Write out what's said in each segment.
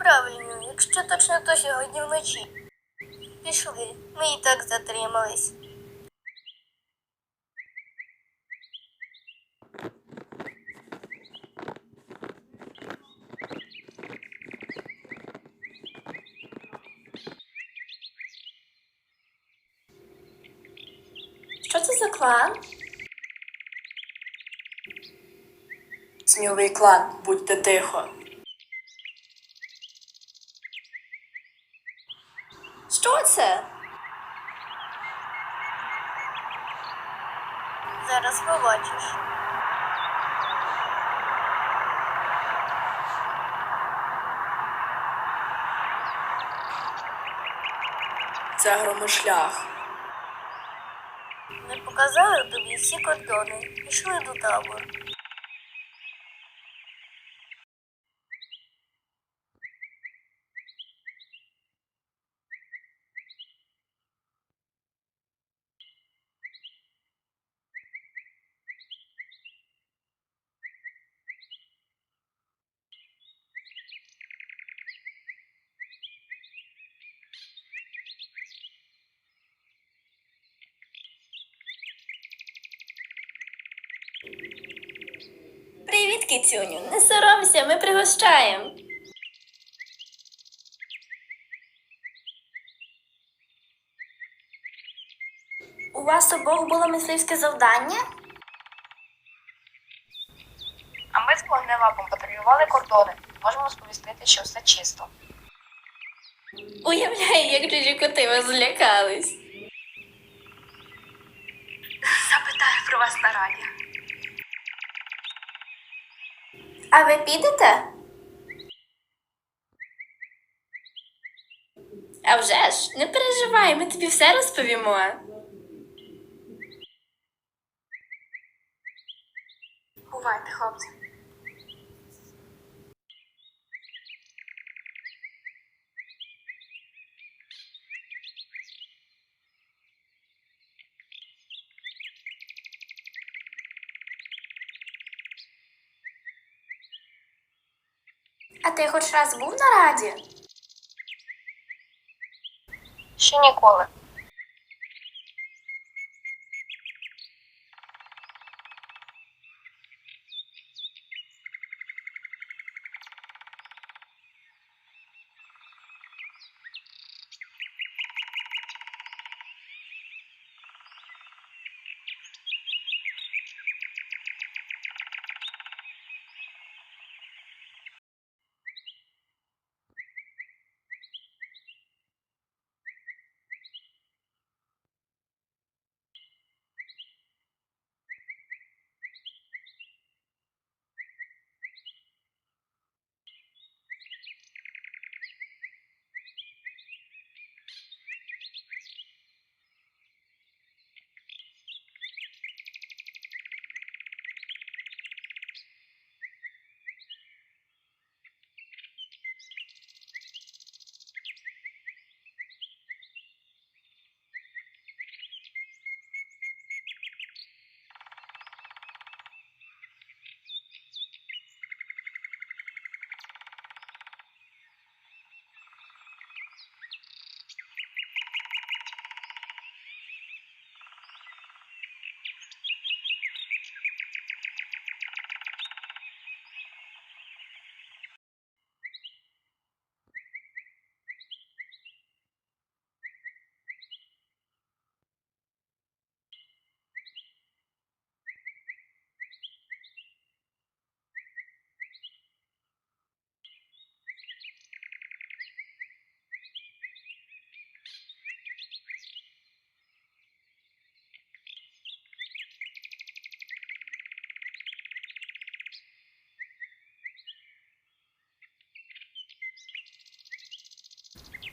Правильно, якщо точно то сьогодні вночі. Пішли, ми і так затримались. Що це за клан? Тіньовий клан, будьте тихо. Що це? Зараз побачиш. Це громошлях. Ми показали тобі всі кордони. Пішли до табору. Кицюню. Не соромся, ми пригощаємо. У вас обох було мисливське завдання? А ми з вогневапом патрулювали кордони. Можемо сповістити, що все чисто. Уявляю, як чужі коти вас злякались. Запитаю про вас на раді. А ви підете? А вже ж, не переживай, ми тобі все розповімо. Бувайте, хлопці. А ти хоч раз був на раді? Ще ніколи.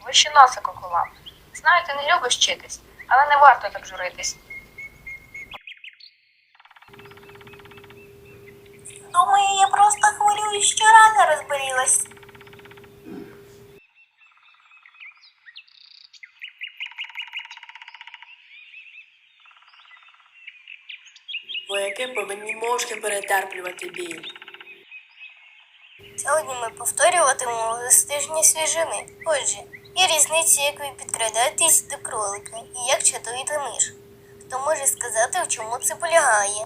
Ви ще носа кукував. Знаю, ти не любиш вчитись, але не варто так журитись. Думаю, я просто хвилююсь, що рана розболілась. Вояки повинні мовчки перетерплювати біль. Сьогодні ми повторюватимемо вистижні свіжини. Отже, є різниця, як ви підкрадаєтесь до кролика і як чатуєте миш. Хто може сказати, в чому це полягає?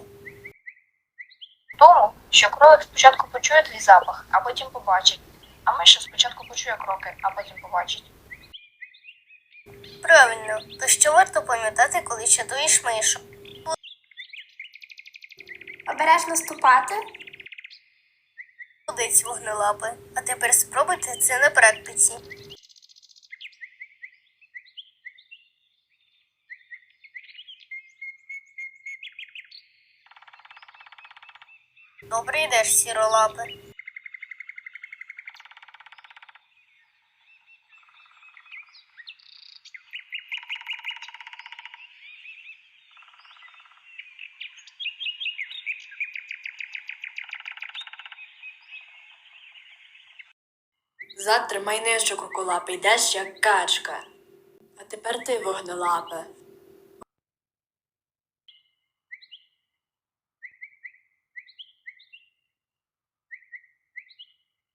В тому, що кролик спочатку почує твій запах, а потім побачить. А миша спочатку почує кроки, а потім побачить. Правильно, то що варто пам'ятати, коли чатуєш мишу? Обережно ступати. Молодець вогнелапи. А тепер спробуйте це на практиці. Добре йдеш, сіролапи. Затримай нижче куколапи, йдеш як качка. А тепер ти вогнелапе.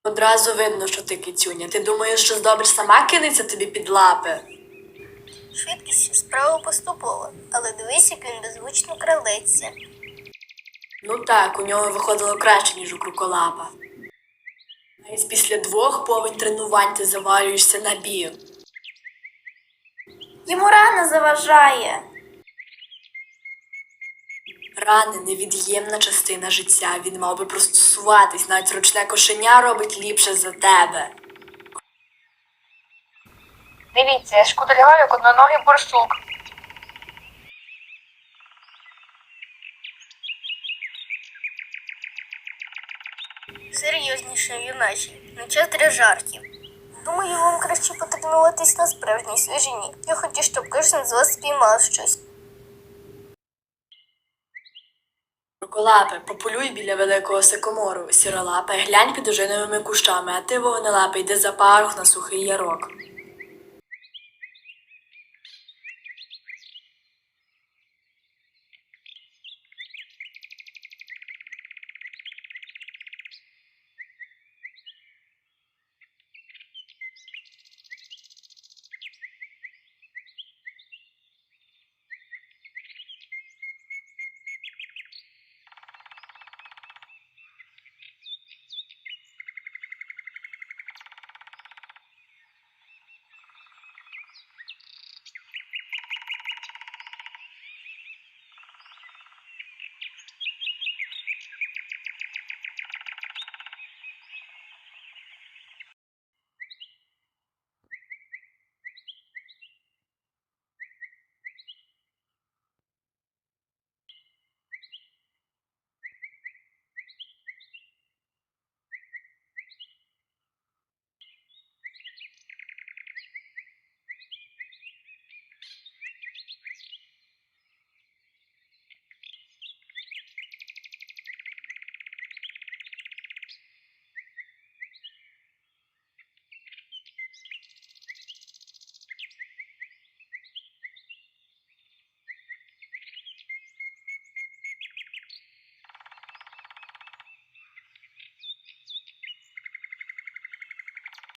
Одразу видно, що ти кицюня. Ти думаєш, що здобич сама кинеться тобі під лапи? Швидкість справа поступова, але дивись, як він беззвучно крадеться. Ну так, у нього виходило краще, ніж у круколапа. Навіть після двох повень тренувань ти завалюєшся на біг. Йому рано заважає. Рани невід'ємна частина життя. Він мав би простосуватись, навіть ручне кошеня робить ліпше за тебе. Дивіться, я шкудалював як одноногий борсук. Серйозніше, юначі, не час для жартів. Думаю, вам краще потренуватись на справжній свіжині. Я хочу, щоб кожен з вас спіймав щось. Круколапе, пополюй біля великого сикомору. Сіролапе, глянь під ожиновими кущами, а ти вогнелапе, йди за парух на сухий ярок.